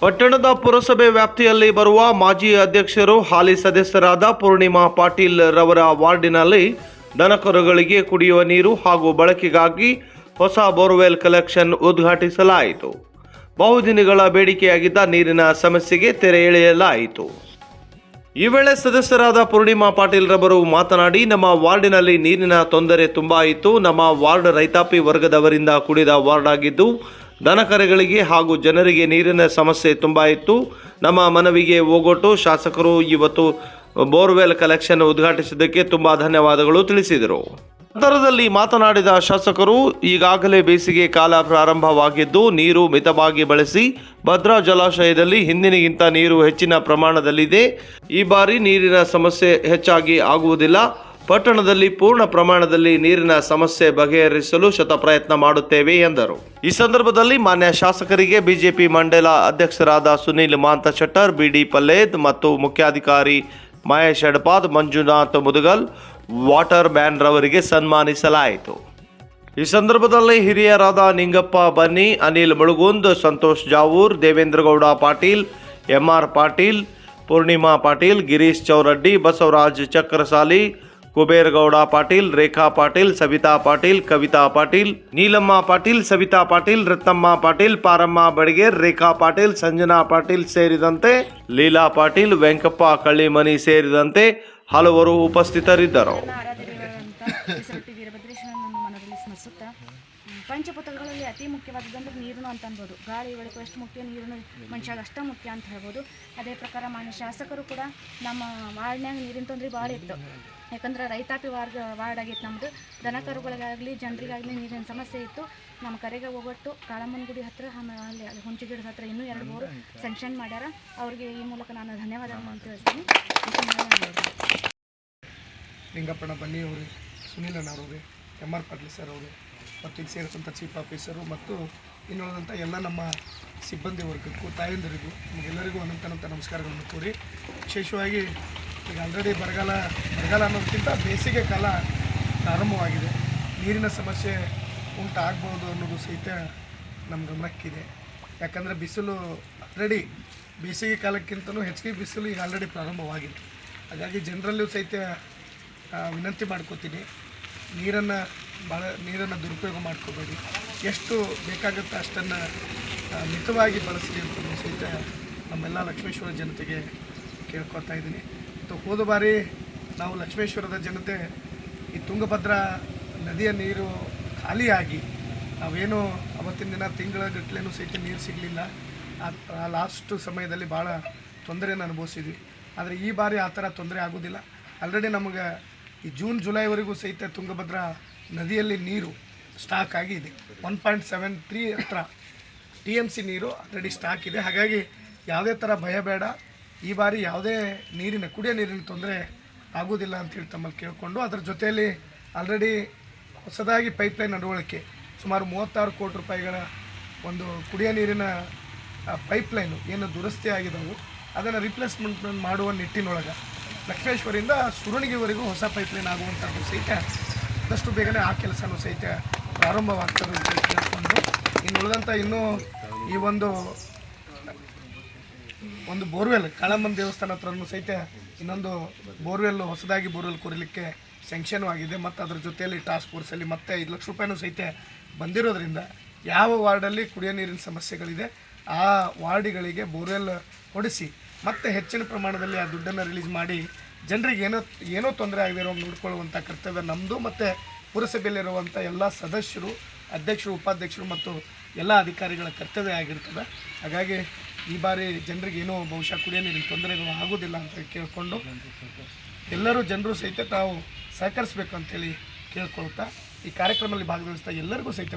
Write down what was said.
ಪಟ್ಟಣದ ಪುರಸಭೆ ವ್ಯಾಪ್ತಿಯಲ್ಲಿ ಬರುವ ಮಾಜಿ ಅಧ್ಯಕ್ಷರು, ಹಾಲಿ ಸದಸ್ಯರಾದ ಪೂರ್ಣಿಮಾ ಪಾಟೀಲ್ ರವರ ವಾರ್ಡಿನಲ್ಲಿ ದನಕರುಗಳಿಗೆ ಕುಡಿಯುವ ನೀರು ಹಾಗೂ ಬಳಕೆಗಾಗಿ ಹೊಸ ಬೋರ್ವೆಲ್ ಕಲೆಕ್ಷನ್ ಉದ್ಘಾಟಿಸಲಾಯಿತು. ಬಹುದಿನಗಳ ಬೇಡಿಕೆಯಾಗಿದ್ದ ನೀರಿನ ಸಮಸ್ಯೆಗೆ ತೆರೆ ಎಳೆಯಲಾಯಿತು. ಈ ವೇಳೆ ಸದಸ್ಯರಾದ ಪೂರ್ಣಿಮಾ ಪಾಟೀಲ್ ರವರು ಮಾತನಾಡಿ, ನಮ್ಮ ವಾರ್ಡಿನಲ್ಲಿ ನೀರಿನ ತೊಂದರೆ ತುಂಬಾ ಇತ್ತು. ನಮ್ಮ ವಾರ್ಡ್ ರೈತಾಪಿ ವರ್ಗದವರಿಂದ ಕೂಡಿದ ವಾರ್ಡ್ ಆಗಿದ್ದು ದನಕರೆಗಳಿಗೆ ಹಾಗೂ ಜನರಿಗೆ ನೀರಿನ ಸಮಸ್ಯೆ ತುಂಬ ಇತ್ತು. ನಮ್ಮ ಮನವಿಗೆ ಓಗೊಟ್ಟು ಶಾಸಕರು ಇವತ್ತು ಬೋರ್ವೆಲ್ ಕಲೆಕ್ಷನ್ ಉದ್ಘಾಟಿಸಿದ್ದಕ್ಕೆ ತುಂಬ ಧನ್ಯವಾದಗಳು ತಿಳಿಸಿದರು. ನಂತರದಲ್ಲಿ ಮಾತನಾಡಿದ ಶಾಸಕರು, ಈಗಾಗಲೇ ಬೇಸಿಗೆ ಕಾಲ ಪ್ರಾರಂಭವಾಗಿದ್ದು ನೀರು ಮಿತವಾಗಿ ಬಳಸಿ ಭದ್ರಾ ಜಲಾಶಯದಲ್ಲಿ ಹಿಂದಿನಗಿಂತ ನೀರು ಹೆಚ್ಚಿನ ಪ್ರಮಾಣದಲ್ಲಿದೆ. ಈ ಬಾರಿ ನೀರಿನ ಸಮಸ್ಯೆ ಹೆಚ್ಚಾಗಿ ಆಗುವುದಿಲ್ಲ. ಪಟ್ಟಣದಲ್ಲಿ ಪೂರ್ಣ ಪ್ರಮಾಣದಲ್ಲಿ ನೀರಿನ ಸಮಸ್ಯೆ ಬಗೆಹರಿಸಲು ಶತಪ್ರಯತ್ನ ಮಾಡುತ್ತೇವೆ ಎಂದರು. ಈ ಸಂದರ್ಭದಲ್ಲಿ ಮಾನ್ಯ ಶಾಸಕರಿಗೆ ಬಿಜೆಪಿ ಮಂಡಲ ಅಧ್ಯಕ್ಷರಾದ ಸುನೀಲ್ ಮಾಂತ ಶೆಟ್ಟರ್ ಬಿಡಿ ಪಲ್ಲೇದ್ ಮತ್ತು ಮುಖ್ಯಾಧಿಕಾರಿ ಮಹೇಶ್ ಎಡಪಾದ್, ಮಂಜುನಾಥ್ ಮುದುಗಲ್, ವಾಟರ್ ಮ್ಯಾನ್ ರವರಿಗೆ ಸನ್ಮಾನಿಸಲಾಯಿತು. ಈ ಸಂದರ್ಭದಲ್ಲಿ ಹಿರಿಯರಾದ ನಿಂಗಪ್ಪ ಬನ್ನಿ, ಅನಿಲ್ ಮುಳುಗುಂದ್, ಸಂತೋಷ್ ಜಾವೂರ್, ದೇವೇಂದ್ರಗೌಡ ಪಾಟೀಲ್ ಎಂಆರ್ ಪಾಟೀಲ್, ಪೂರ್ಣಿಮಾ ಪಾಟೀಲ್, ಗಿರೀಶ್ ಚೌರಡ್ಡಿ, ಬಸವರಾಜ್ ಚಕ್ರಸಾಲಿ ಕುಬೇರಗೌಡ ಪಾಟೀಲ್, ರೇಖಾ ಪಾಟೀಲ್, ಸವಿತಾ ಪಾಟೀಲ್, ಕವಿತಾ ಪಾಟೀಲ್, ನೀಲಮ್ಮ ಪಾಟೀಲ್, ಸವಿತಾ ಪಾಟೀಲ್, ರತ್ನಮ್ಮ ಪಾಟೀಲ್, ಪಾರಮ್ಮ ಬಡಿಗೇರ್, ರೇಖಾ ಪಾಟೀಲ್, ಸಂಜನಾ ಪಾಟೀಲ್ ಸೇರಿದಂತೆ ಲೀಲಾ ಪಾಟೀಲ್, ವೆಂಕಪ್ಪ ಕಳ್ಳಿಮನಿ ಸೇರಿದಂತೆ ಹಲವರು ಉಪಸ್ಥಿತರಿದ್ದರು. ಸ್ಮರಿಸುತ್ತಾ ಪಂಚಭೂತಗಳಲ್ಲಿ ಅತಿ ಮುಖ್ಯವಾದದ್ದು ನೀರು ಅಂತ ಅನ್ಬೋದು. ಗಾಳಿ ಬೆಳಕು ಎಷ್ಟು ಮುಖ್ಯ ನೀರು ಮನುಷ್ಯಾಗ ಅಷ್ಟೇ ಮುಖ್ಯ ಅಂತ ಹೇಳ್ಬೋದು. ಅದೇ ಪ್ರಕಾರ ಮಾನ್ಯ ಶಾಸಕರು ಕೂಡ ನಮ್ಮ ವಾರ್ಡ್ನ್ಯಾಗ ನೀರಿನ ತೊಂದರೆ ಭಾಳ ಇತ್ತು. ಯಾಕಂದ್ರೆ ರೈತಾಪಿ ವಾರ್ಡ್ ವಾರ್ಡ್ ಆಗಿತ್ತು ನಮ್ಮದು ದನ ಕರುಗಳಿಗಾಗಲಿ ಜನರಿಗಾಗಲಿ ನೀರಿನ ಸಮಸ್ಯೆ ಇತ್ತು. ನಮ್ಮ ಕರೆಗೆ ಹೋಗೊಟ್ಟು ಕಾಳಮ್ಮನ ಗುಡಿ ಹತ್ರ ಆಮೇಲೆ ಅಲ್ಲಿ ಹುಂಚಿ ಗಿಡದ ಹತ್ರ ಇನ್ನೂ ಎರಡು ಮೂರು ಸೆಂಕ್ಷನ್ ಮಾಡ್ಯಾರ. ಅವ್ರಿಗೆ ಈ ಮೂಲಕ ನಾನು ಧನ್ಯವಾದಗಳನ್ನು ತಿಳಿಸ್ತೀನಿ ಹೇಳ್ತೀನಿ. ಲಿಂಗಪ್ಪಣ್ಣ ಬನ್ನಿ ಅವರು ಸುನೀಲ್ ಅವರೇ ಎಂ ಆರ್ ಪಾಟೀಲ್ ಸರ್ ಅವರು ಮತ್ತು ಇಲ್ಲಿ ಸೇರಿದಂಥ ಚೀಫ್ ಆಫೀಸರು ಮತ್ತು ಇನ್ನುಳಿದಂಥ ಎಲ್ಲ ನಮ್ಮ ಸಿಬ್ಬಂದಿ ವರ್ಗಕ್ಕೂ, ತಾಯಂದಿರಿಗೂ ನಮಗೆಲ್ಲರಿಗೂ ಅನಂತನಂತ ನಮಸ್ಕಾರಗಳನ್ನು ಕೋರಿ, ವಿಶೇಷವಾಗಿ ಈಗ ಆಲ್ರೆಡಿ ಬರಗಾಲ ಬರಗಾಲ ಅನ್ನೋದಕ್ಕಿಂತ ಬೇಸಿಗೆ ಕಾಲ ಪ್ರಾರಂಭವಾಗಿದೆ. ನೀರಿನ ಸಮಸ್ಯೆ ಉಂಟಾಗ್ಬೋದು ಅನ್ನೋದು ಸಹಿತ ನಮ್ಮ ಗಮನಕ್ಕಿದೆ. ಯಾಕಂದರೆ ಬಿಸಿಲು ಆಲ್ರೆಡಿ ಬೇಸಿಗೆ ಕಾಲಕ್ಕಿಂತಲೂ ಹೆಚ್ಚಿಗೆ ಬಿಸಿಲು ಈಗ ಆಲ್ರೆಡಿ ಪ್ರಾರಂಭವಾಗಿದೆ. ಹಾಗಾಗಿ ಜನರಲ್ಲೂ ಸಹಿತ ವಿನಂತಿ ಮಾಡ್ಕೋತೀನಿ. ನೀರನ್ನು ಭಾಳ ನೀರನ್ನು ದುರುಪಯೋಗ ಮಾಡ್ಕೋಬೇಡಿ. ಎಷ್ಟು ಬೇಕಾಗುತ್ತೆ ಅಷ್ಟನ್ನು ಮಿತವಾಗಿ ಬಳಸಿ ಅಂತ ಸಹಿತ ನಮ್ಮೆಲ್ಲ ಲಕ್ಷ್ಮೇಶ್ವರ ಜನತೆಗೆ ಕೇಳ್ಕೊತಾ ಇದ್ದೀನಿ. ಮತ್ತು ಹೋದ ಬಾರಿ ನಾವು ಲಕ್ಷ್ಮೇಶ್ವರದ ಜನತೆ ಈ ತುಂಗಭದ್ರಾ ನದಿಯ ನೀರು ಖಾಲಿಯಾಗಿ ನಾವೇನು ಅವತ್ತಿನ ದಿನ ತಿಂಗಳ ಗಟ್ಟಲೆನೂ ಸಹಿತ ನೀರು ಸಿಗಲಿಲ್ಲ. ಆ ಲಾಸ್ಟ್ ಸಮಯದಲ್ಲಿ ಭಾಳ ತೊಂದರೆಯನ್ನು ಅನುಭವಿಸಿದ್ವಿ. ಆದರೆ ಈ ಬಾರಿ ಆ ಥರ ತೊಂದರೆ ಆಗೋದಿಲ್ಲ. ಆಲ್ರೆಡಿ ನಮಗೆ ಈ ಜೂನ್, ಜುಲೈವರೆಗೂ ಸಹಿತ ತುಂಗಭದ್ರಾ ನದಿಯಲ್ಲಿ ನೀರು ಸ್ಟಾಕ್ ಆಗಿದೆ. ಒನ್ ಪಾಯಿಂಟ್ ಸೆವೆನ್ ತ್ರೀ ಹತ್ರ ಟಿ ಎಂ ಸಿ ನೀರು ಆಲ್ರೆಡಿ ಸ್ಟಾಕ್ ಇದೆ. ಹಾಗಾಗಿ ಯಾವುದೇ ಥರ ಭಯ ಬೇಡ. ಈ ಬಾರಿ ಯಾವುದೇ ನೀರಿನ, ಕುಡಿಯೋ ನೀರಿನ ತೊಂದರೆ ಆಗೋದಿಲ್ಲ ಅಂತೇಳಿ ತಮ್ಮಲ್ಲಿ ಕೇಳಿಕೊಂಡು, ಅದರ ಜೊತೆಯಲ್ಲಿ ಆಲ್ರೆಡಿ ಹೊಸದಾಗಿ ಪೈಪ್ಲೈನ್ ನಡವಳಿಕೆ, ಸುಮಾರು ಮೂವತ್ತಾರು ಕೋಟಿ ರೂಪಾಯಿಗಳ ಒಂದು ಕುಡಿಯೋ ನೀರಿನ ಪೈಪ್ಲೈನು ಏನು ದುರಸ್ತಿ ಆಗಿದವು. ಅದನ್ನು ರಿಪ್ಲೇಸ್ಮೆಂಟ್ ಮಾಡುವ ನಿಟ್ಟಿನೊಳಗೆ ಲಕ್ಷ್ಮೇಶ್ವರಿಂದ ಸುರುಣಿಗೆವರೆಗೂ ಹೊಸ ಪೈಪ್ಲೈನ್ ಆಗುವಂಥದ್ದು ಸಹಿತ ಆದಷ್ಟು ಬೇಗನೆ ಆ ಕೆಲಸನೂ ಸಹಿತ ಪ್ರಾರಂಭವಾಗ್ತದೆ ಅಂತ ಕೇಳಿಕೊಂಡು ಇನ್ನು ಉಳಿದಂಥ ಇನ್ನೂ ಈ ಒಂದು ಒಂದು ಬೋರ್ವೆಲ್, ಕಾಳಮ್ಮನ ದೇವಸ್ಥಾನ ಹತ್ರನೂ ಸಹಿತ ಇನ್ನೊಂದು ಬೋರ್ವೆಲ್, ಹೊಸದಾಗಿ ಬೋರ್ವೆಲ್ ಕೊರಲಿಕ್ಕೆ ಸ್ಯಾಂಕ್ಷನು ಆಗಿದೆ. ಮತ್ತು ಅದ್ರ ಜೊತೆಯಲ್ಲಿ ಟಾಸ್ಕ್ ಫೋರ್ಸಲ್ಲಿ ಮತ್ತೆ ಐದು ಲಕ್ಷ ರೂಪಾಯಿನೂ ಸಹಿತ ಬಂದಿರೋದ್ರಿಂದ ಯಾವ ವಾರ್ಡಲ್ಲಿ ಕುಡಿಯೋ ನೀರಿನ ಸಮಸ್ಯೆಗಳಿದೆ, ಆ ವಾರ್ಡ್ಗಳಿಗೆ ಬೋರ್ವೆಲ್ ಹೊಡಿಸಿ ಮತ್ತೆ ಹೆಚ್ಚಿನ ಪ್ರಮಾಣದಲ್ಲಿ ಆ ದುಡ್ಡನ್ನು ರಿಲೀಸ್ ಮಾಡಿ ಜನರಿಗೆ ಏನೋ ಏನೋ ತೊಂದರೆ ಆಗದೆ ಇರೋ ನೋಡ್ಕೊಳ್ಳುವಂಥ ಕರ್ತವ್ಯ ನಮ್ಮದು ಮತ್ತು ಪುರಸಭೆಯಲ್ಲಿರುವಂಥ ಎಲ್ಲ ಸದಸ್ಯರು, ಅಧ್ಯಕ್ಷರು, ಉಪಾಧ್ಯಕ್ಷರು ಮತ್ತು ಎಲ್ಲ ಅಧಿಕಾರಿಗಳ ಕರ್ತವ್ಯ ಆಗಿರ್ತದೆ. ಹಾಗಾಗಿ ಈ ಬಾರಿ ಜನರಿಗೆ ಏನೋ ಬಹುಶಃ ಕುಡಿಯೋ ನೀರಿನ ತೊಂದರೆಗಳು ಆಗೋದಿಲ್ಲ ಅಂತ ಕೇಳಿಕೊಂಡು ಎಲ್ಲರೂ ಜನರು ಸಹಿತ ತಾವು ಸಹಕರಿಸಬೇಕು ಅಂತೇಳಿ ಕೇಳ್ಕೊಳ್ತಾ ಈ ಕಾರ್ಯಕ್ರಮದಲ್ಲಿ ಭಾಗವಹಿಸ್ತಾ ಎಲ್ಲರಿಗೂ ಸಹಿತ